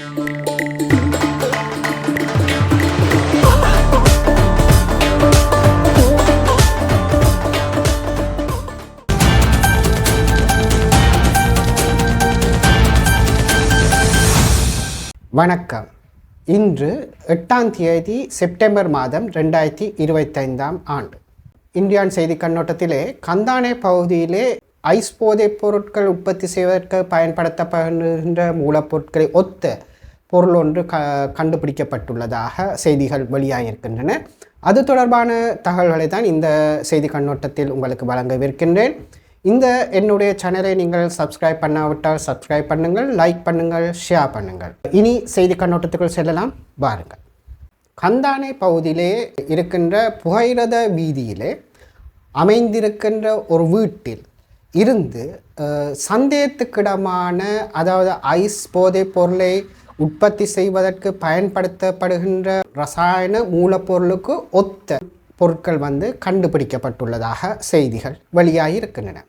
வணக்கம். இன்று எட்டாம் தேதி செப்டம்பர் மாதம் ரெண்டாயிரத்தி இருபத்தைந்தாம் ஆண்டு. இந்தியான் செய்தி கண்ணோட்டத்திலே கந்தானே பகுதியிலே ஐஸ் போதைப் பொருட்கள் உற்பத்தி செய்வதற்கு பயன்படுத்தப்படுகின்ற மூலப்பொருட்களை ஒத்த பொருள் ஒன்று க கண்டுபிடிக்கப்பட்டுள்ளதாக செய்திகள் வெளியாகியிருக்கின்றன. அது தொடர்பான தகவல்களை தான் இந்த செய்தி கண்ணோட்டத்தில் உங்களுக்கு வழங்கவிருக்கின்றேன். இந்த என்னுடைய சேனலை நீங்கள் சப்ஸ்கிரைப் பண்ணாவிட்டால் சப்ஸ்கிரைப் பண்ணுங்கள் லைக் பண்ணுங்கள் ஷேர் பண்ணுங்கள். இனி செய்தி கண்ணோட்டத்துக்குள் செல்லலாம். பாருங்கள் கந்தானை பகுதியிலே இருக்கின்ற புகையிரத வீதியிலே அமைந்திருக்கின்ற ஒரு வீட்டில் இருந்து சந்தேகத்துக்கிடமான அதாவது ஐஸ் போதைப் பொருளை உற்பத்தி செய்வதற்கு பயன்படுத்தப்படுகின்ற ரசாயன மூலப்பொருளுக்கு ஒத்த பொருட்கள் வந்து கண்டுபிடிக்கப்பட்டுள்ளதாக செய்திகள் வெளியாகி இருக்கின்றன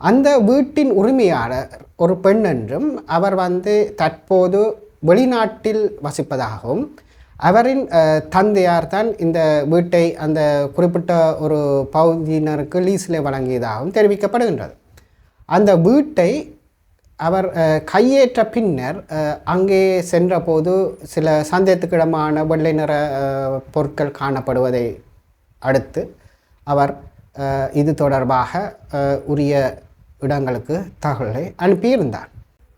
அந்த வீட்டின் உரிமையாளர் ஒரு பெண் என்றும் அவர் வந்து தற்போது வெளிநாட்டில் வசிப்பதாகவும் அவரின் தந்தையார் தான் இந்த வீட்டை அந்த குறிப்பிட்ட ஒரு பகுதியினருக்கு லீஸில் வழங்கியதாகவும் தெரிவிக்கப்படுகின்றது. அந்த வீட்டை அவர் கையேற்ற பின்னர் அங்கே சென்றபோது சில சந்தேகத்துக்கிடமான வெள்ளை நிற பொருட்கள் காணப்படுவதை அடுத்து அவர் இது தொடர்பாக உரிய இடங்களுக்கு தகவலை அனுப்பியிருந்தார்.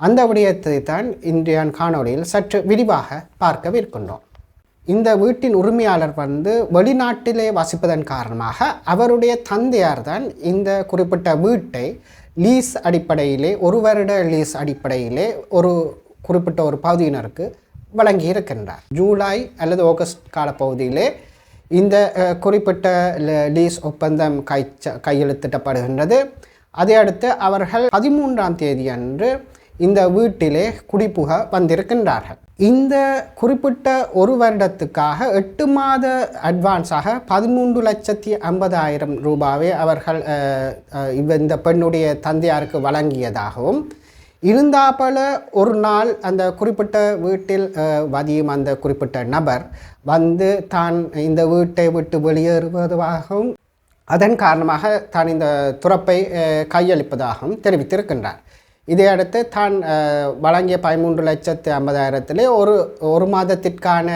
அந்த விடயத்தை தான் இன்றையான் காணொளியில் சற்று விரிவாக பார்க்கவிருக்கின்றோம் இந்த வீட்டின் உரிமையாளர் வந்து வெளிநாட்டிலே வசிப்பதன் காரணமாக அவருடைய தந்தையார் தான் இந்த குறிப்பிட்ட வீட்டை லீஸ் அடிப்படையிலே ஒரு வருட லீஸ் அடிப்படையிலே ஒரு குறிப்பிட்ட ஒரு பகுதியினருக்கு வழங்கி இருக்கின்றார் ஜூலை அல்லது ஆகஸ்ட் காலப்பகுதியிலே இந்த குறிப்பிட்ட ல- லீஸ் ஒப்பந்தம் கை கையெழுத்திடப்படுகின்றது. அதை அடுத்து அவர்கள் பதிமூன்றாம் தேதி அன்று இந்த வீட்டிலே குடிபுக வந்திருக்கின்றார்கள். இந்த குறிப்பிட்ட ஒரு வருடத்துக்காக எட்டு மாத அட்வான்ஸாக பதிமூன்று லட்சத்தி ஐம்பதாயிரம் ரூபாவை அவர்கள் இந்த பெண்ணுடைய தந்தையாருக்கு வழங்கியதாகவும் இருந்தாப்பல ஒரு நாள் அந்த குறிப்பிட்ட வீட்டில் வதியும் அந்த குறிப்பிட்ட நபர் வந்து தான் இந்த வீட்டை விட்டு வெளியேறுவதாகவும் அதன் காரணமாக தான் இந்த துறப்பை கையளிப்பதாகவும் தெரிவித்திருக்கின்றார். இதையடுத்து தான் வழங்கிய பதிமூன்று லட்சத்து ஐம்பதாயிரத்திலே ஒரு ஒரு மாதத்திற்கான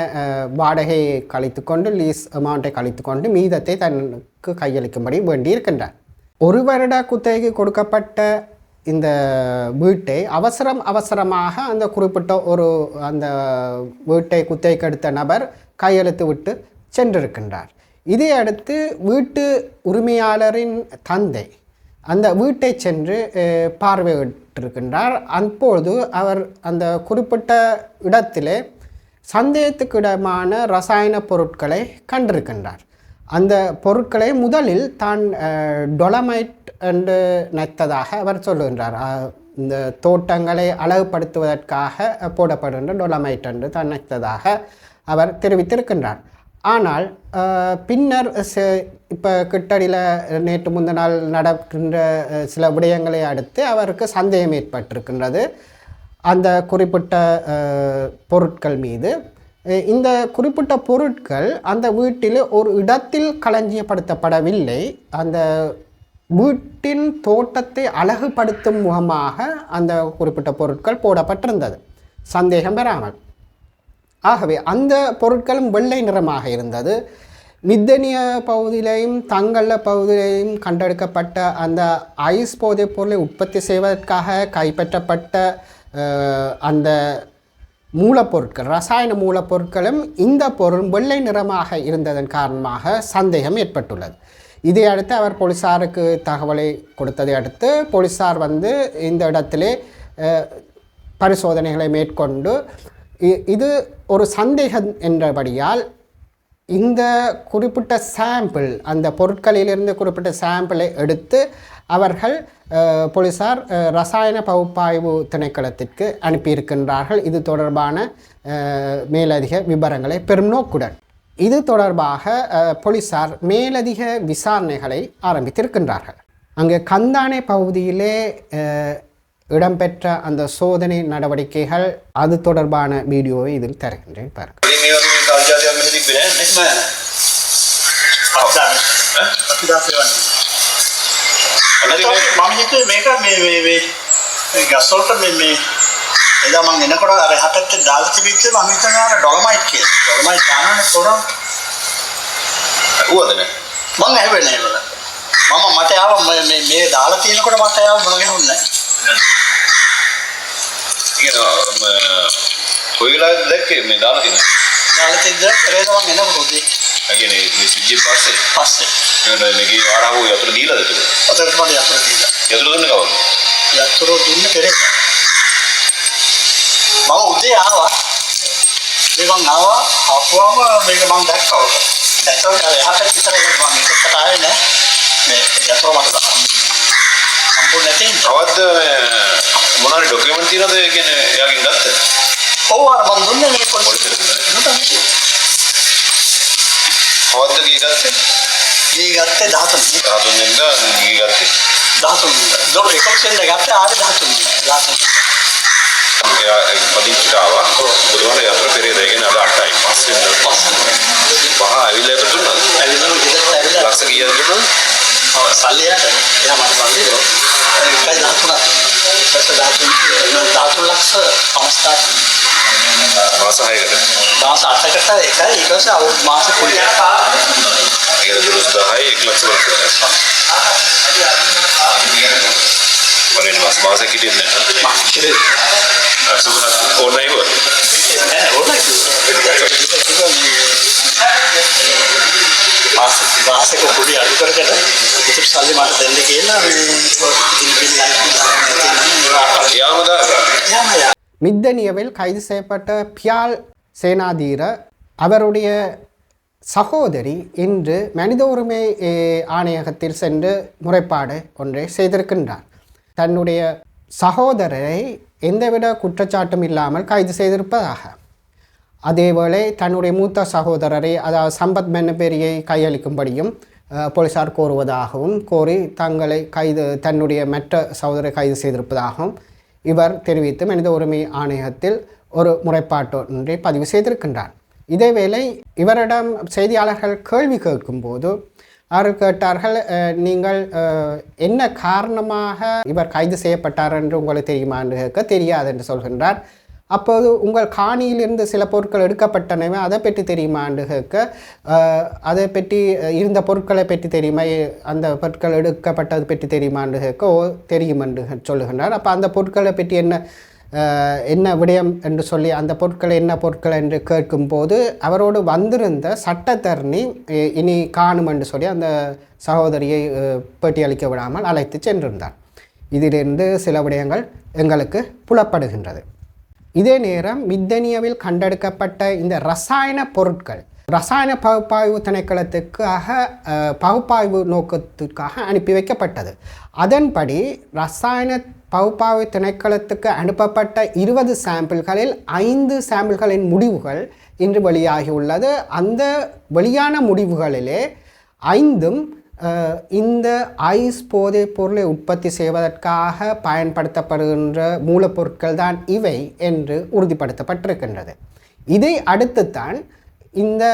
வாடகையை கழித்து கழித்துக்கொண்டு லீஸ் அமௌண்ட்டை கழித்து கொண்டு மீதத்தை தனக்கு கையளிக்கும்படி வேண்டியிருக்கின்றார். ஒரு வருட குத்தகைக்கு கொடுக்கப்பட்ட இந்த வீட்டை அவசரம் அவசரமாக அந்த குறிப்பிட்ட ஒரு அந்த வீட்டை குத்தகைக்கு எடுத்த நபர் கையெழுத்து விட்டு சென்றிருக்கின்றார். இதையடுத்து வீட்டு உரிமையாளரின் தந்தை அந்த வீட்டை சென்று பார்வையிட்டிருக்கின்றார். அப்பொழுது அவர் அந்த குறிப்பிட்ட இடத்திலே சந்தேகத்துக்கிடமான ரசாயன பொருட்களை கண்டிருக்கின்றார். அந்த பொருட்களை முதலில் தான் டொலமைட் என்று நினைத்ததாக அவர் சொல்லுகின்றார். இந்த தோட்டங்களை அழகுபடுத்துவதற்காக போடப்படுகின்ற டொலமைட் என்று தான் நினைத்ததாக அவர் தெரிவித்திருக்கின்றார். ஆனால் பின்னர் இப்போ கிட்டடியில் நேற்று முந்தின நாள் நடக்கின்ற சில விடயங்களை அடுத்து அவருக்கு சந்தேகம் ஏற்பட்டிருக்கின்றது. அந்த குறிப்பிட்ட பொருட்கள் மீது. இந்த குறிப்பிட்ட பொருட்கள் அந்த வீட்டில் ஒரு இடத்தில் களஞ்சியப்படுத்தப்படவில்லை. அந்த வீட்டின் தோட்டத்தை அழகுபடுத்தும் முகமாக அந்த குறிப்பிட்ட பொருட்கள் போடப்பட்டிருந்தது. சந்தேகம் பெறாமல் ஆகவே அந்த பொருட்களும் வெள்ளை நிறமாக இருந்தது. மித்தனிய பகுதியிலையும் தங்கல்ல பகுதியிலையும் கண்டெடுக்கப்பட்ட அந்த ஐஸ் போதைப் பொருளை உற்பத்தி செய்வதற்காக கைப்பற்றப்பட்ட அந்த மூலப்பொருட்கள் ரசாயன மூலப்பொருட்களும் இந்த பொருள் வெள்ளை நிறமாக இருந்ததன் காரணமாக சந்தேகம் ஏற்பட்டுள்ளது. இதை அடுத்து அவர் போலீஸாருக்கு தகவலை கொடுத்ததை அடுத்து போலீஸார் வந்து இந்த இடத்திலே பரிசோதனைகளை மேற்கொண்டு இது ஒரு சந்தேகம் என்றபடியால் இந்த குறிப்பிட்ட சாம்பிள் அந்த பொருட்களிலிருந்து குறிப்பிட்ட சாம்பிளை எடுத்து அவர்கள் போலீசார் ரசாயன பகுப்பாய்வு திணைக்களத்திற்கு அனுப்பியிருக்கின்றார்கள். இது தொடர்பான மேலதிக விவரங்களை பெரும் நோக்குடன் இது தொடர்பாக போலீசார் மேலதிக விசாரணைகளை ஆரம்பித்திருக்கின்றார்கள். அங்கே கந்தானை பகுதியிலே இடம்பெற்ற அந்த சோதனை நடவடிக்கைகள் அது தொடர்பான வீடியோவை இதில் தருகின்றேன் பாருங்கள் ඉතින් මේ වගේ කාර්යාලයක් මෙහෙ තිබ්බේ නැහැ නේ. අපි දාසෙවන්නේ. අනිත් එක මම හිතුවේ මේක මේ මේ මේ මේ ගස් වලට මේ මේ එදා මම එනකොට අර හතට දාලා තිබිච්ච මම හිතනවා අර ඩොලමයිට් කියලා. ඩොලමයිට් දානනේ පොරොන් ඇහුවද නැහැ? මම ඇහුවේ නෑ ඒවල. මම මට ආව මේ මේ මේ දාලා තියෙනකොට මට ආව මොන ගැහුන්නේ කියන කොයි වෙලාවද දැක්කේ මේ දාලා තියෙනවා. දාලා තියද්ද පෙරේද මම එනකොට උදේ ඒ කියන්නේ මේ සිද්ධිය පස්සේ පස්සේ ඒකට මේකේ ආරාව යතුරු දීලාද ඒක? අතට මට යතුරු දීලා. යතුරු දුන්නේ කවුද? යතුරු දුන්නේ පෙරේද. මම උදේ ආවා. මේ මං ආවා ආපුවම මේක මං දැක්කා උඩ. දැක්කම අර එහාට විතර මම එකකට ආවේ නෑ. මේ යතුරු මට සම්පූර්ණ නැති හින්දා. තවද මොනවාරි ඩොකියුමන්ට් තියෙනවද ඒ කියන්නේ එයාගෙන් ගත්ත? ඔව් අර මං දුන්නේ මේ. දුන්නා. කවද්ද ගියේ ගත්තේ? ගේ ගත්තේ 13. 13 වෙනිදා ගියේ ගත්තේ. 13. දොර එකක් සෙන්ද ගත්තේ ආවේ 13. 13. එයා පදිංචිට ආවා. බුදුහාර යතුරු පෙරේද ඒ කියන්නේ අද 8යි. පස්සේ පහ ඇවිල්ලා යතුරු දුන්නාද? ඇවිල්ලා ගෙදරට ඇවිල්ලා ලක්ෂ කීයද දුන්නාද? ඔව් සල්ලියට එයා සංස්ථා මාස 6කට මාස 8කට එක ඊට පස්සේ අවුරුදු මාස කුලිය. ඒක දුරුස් 10යි 1 ලක්ෂ වරක්. වලින් මාස මාසෙක හිටින්නේ නැහැ. මාසෙක. අසුරක් ඕනේ නෑ. ಅಲ್ಲಿ ಮಾಡ್ತಿದ್ದಕ್ಕೆ ಎಲ್ಲ மித்தனியவில் கைது செய்யப்பட்ட பியால் சேனாதீர அவருடைய சகோதரி இன்று மனித உரிமை ஆணையகத்தில் சென்று முறைப்பாடு ஒன்றை செய்திருக்கின்றார். தன்னுடைய சகோதரரை எந்தவித குற்றச்சாட்டும் இல்லாமல் கைது செய்திருப்பதாக. அதேவேளை தன்னுடைய மூத்த சகோதரரை அதாவது சம்பத் மென்னபெரியை கையளிக்கும்படியும் போலீஸார் போலீசார் கோருவதாகவும் கோரி தங்களை கைது தன்னுடைய மற்ற சகோதரை கைது செய்திருப்பதாகவும் இவர் தெரிவித்து மனித உரிமை ஆணையகத்தில் ஒரு முறைப்பாட்டு ஒன்றை பதிவு செய்திருக்கின்றார். இதேவேளை இவரிடம் செய்தியாளர்கள் கேள்வி கேட்கும்போது அவர் கேட்டார்கள் நீங்கள் என்ன காரணமாக இவர் கைது செய்யப்பட்டார் என்று உங்களுக்கு தெரியுமா? என்று கேட்க தெரியாது என்று சொல்கின்றார். அப்போது உங்கள் காணியிலிருந்து சில பொருட்கள் எடுக்கப்பட்டனவே அதை பற்றி தெரியுமா? என்று கேட்க அதை பற்றி இருந்த பொருட்களை பற்றி தெரியுமா? அந்த பொருட்கள் எடுக்கப்பட்டது பற்றி தெரியுமா? என்று கேட்க ஓ தெரியும் என்று சொல்லுகின்றார். அப்போ அந்த பொருட்களை பற்றி என்ன என்ன விடயம் என்று சொல்லி அந்த பொருட்கள் என்ன பொருட்கள் என்று கேட்கும்போது அவரோடு வந்திருந்த சட்டத்தரணி இனி காணும் என்று சொல்லி அந்த சகோதரியை பேட்டியளிக்க விடாமல் அழைத்து சென்றிருந்தார். இதிலிருந்து சில விடயங்கள் எங்களுக்கு புலப்படுகின்றது. இதே நேரம் மித்தனியாவில் கண்டெடுக்கப்பட்ட இந்த ரசாயன பொருட்கள் ரசாயன பகுப்பாய்வு திணைக்களத்துக்காக பகுப்பாய்வு நோக்கத்திற்காக அனுப்பி வைக்கப்பட்டது. அதன்படி ரசாயன பகுப்பாய்வு திணைக்களத்துக்கு அனுப்பப்பட்ட இருபது சாம்பிள்களில் ஐந்து சாம்பிள்களின் முடிவுகள் இன்று வெளியாகியுள்ளது. அந்த வெளியான முடிவுகளிலே ஐந்தும் இந்த ஐஸ் போதைப் பொருளை உற்பத்தி செய்வதற்காக பயன்படுத்தப்படுகின்ற மூலப்பொருட்கள் தான் இவை என்று உறுதிப்படுத்தப்பட்டிருக்கின்றது. இதை அடுத்துத்தான் இந்த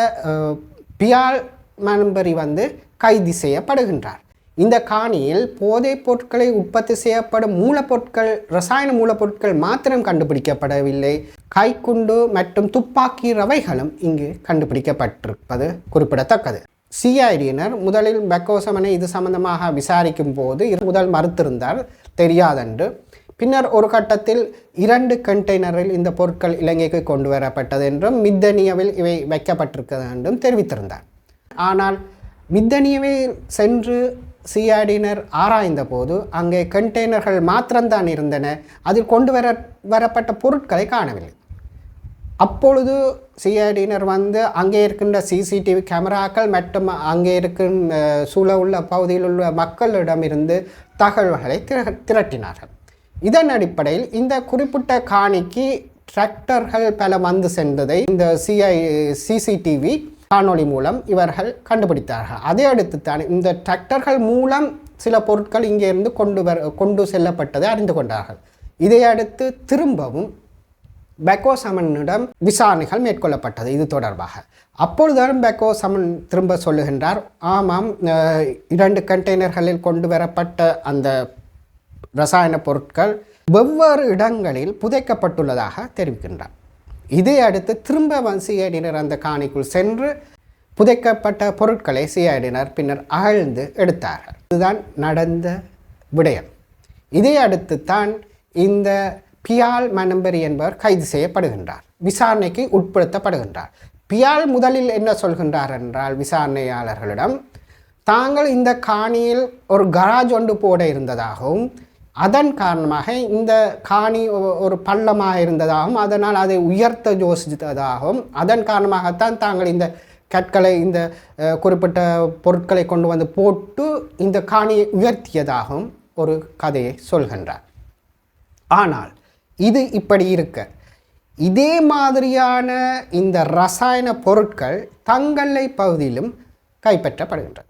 பியால் மனம்பரி வந்து கைது செய்யப்படுகின்றார். இந்த காணியில் போதைப் பொருட்களை உற்பத்தி செய்யப்படும் மூலப்பொருட்கள் ரசாயன மூலப்பொருட்கள் மாத்திரம் கண்டுபிடிக்கப்படவில்லை. கைக்குண்டு மற்றும் துப்பாக்கி ரவைகளும் இங்கு கண்டுபிடிக்கப்பட்டிருப்பது குறிப்பிடத்தக்கது. சிஐடியினர் முதலில் பெக்கோசமனை இது சம்பந்தமாக விசாரிக்கும் போது இது முதல் மறுத்திருந்தார் தெரியாதென்று. பின்னர் ஒரு கட்டத்தில் இரண்டு கண்டெய்னரில் இந்த பொருட்கள் இலங்கைக்கு கொண்டு வரப்பட்டது என்றும் மித்தனியாவில் இவை வைக்கப்பட்டிருக்கிறது என்றும் தெரிவித்திருந்தார். ஆனால் மித்தனியவில் சென்று சிஐடியினர் ஆராய்ந்த போது அங்கே கண்டெய்னர்கள் மாத்திரம்தான் இருந்தன அதில் கொண்டு வர வரப்பட்ட பொருட்களை காணவில்லை. அப்பொழுது சிஐடியினர் வந்து அங்கே இருக்கின்ற சிசிடிவி கேமராக்கள் மற்றும் அங்கே இருக்கும் சூழ உள்ள பகுதியில் உள்ள மக்களிடமிருந்து தகவல்களை திரட்டினார்கள். இதன் அடிப்படையில் இந்த குறிப்பிட்ட காணிக்கு டிராக்டர்கள் பல வந்து சென்றதை இந்த சிஐ சிசிடிவி காணொளி மூலம் இவர்கள் கண்டுபிடித்தார்கள். அதை அடுத்து தான் இந்த டிராக்டர்கள் மூலம் சில பொருட்கள் இங்கே இருந்து கொண்டு வர கொண்டு செல்லப்பட்டதை அறிந்து கொண்டார்கள். இதை அடுத்து திரும்பவும் பெக்கோ சமனிடம் விசாரணைகள் மேற்கொள்ளப்பட்டது இது தொடர்பாக. அப்பொழுதுதான் பெக்கோ சமன் திரும்ப சொல்லுகின்றார் ஆமாம் இரண்டு கண்டெய்னர்களில் கொண்டு வரப்பட்ட அந்த ரசாயன பொருட்கள் வெவ்வேறு இடங்களில் புதைக்கப்பட்டுள்ளதாக தெரிவிக்கின்றார். இதை அடுத்து திரும்ப சிஐடியினர் அந்த காணிக்குள் சென்று புதைக்கப்பட்ட பொருட்களை சிஐடியினர் பின்னர் அகழ்ந்து எடுத்தார்கள். இதுதான் நடந்த விடயம். இதை அடுத்து தான் இந்த பியால் மனம்பரி என்பவர் கைது செய்யப்படுகின்றார். விசாரணைக்கு உட்படுத்தப்படுகின்றார். பியால் முதலில் என்ன சொல்கின்றார் என்றால் விசாரணையாளர்களிடம் தாங்கள் இந்த காணியில் ஒரு கராஜ் ஒன்று போட இருந்ததாகவும் அதன் காரணமாக இந்த காணி ஒரு பள்ளமாக இருந்ததாகவும் அதனால் அதை உயர்த்த யோசித்ததாகவும் அதன் காரணமாகத்தான் தாங்கள் இந்த கற்களை இந்த குறிப்பிட்ட பொருட்களை கொண்டு வந்து போட்டு இந்த காணியை உயர்த்தியதாகவும் ஒரு கதையை சொல்கின்றார். ஆனால் இது இப்படி இருக்க. இதே மாதிரியான இந்த ரசாயன பொருட்கள் தங்களை பகுதியிலும் கைப்பற்றப்படுகின்றது.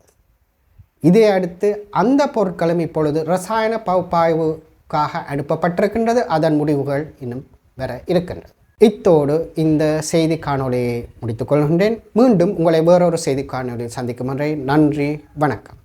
இதை அடுத்து அந்த பொருட்களும் இப்பொழுது ரசாயன பகுப்பாய்வுக்காக அனுப்பப்பட்டிருக்கின்றது. அதன் முடிவுகள் இன்னும் வர இருக்கின்றது. இத்தோடு இந்த செய்தி காணொலியை முடித்துக் கொள்கின்றேன். மீண்டும் உங்களை வேறொரு செய்தி காணொலியில் சந்திக்கும் வரை நன்றி வணக்கம்.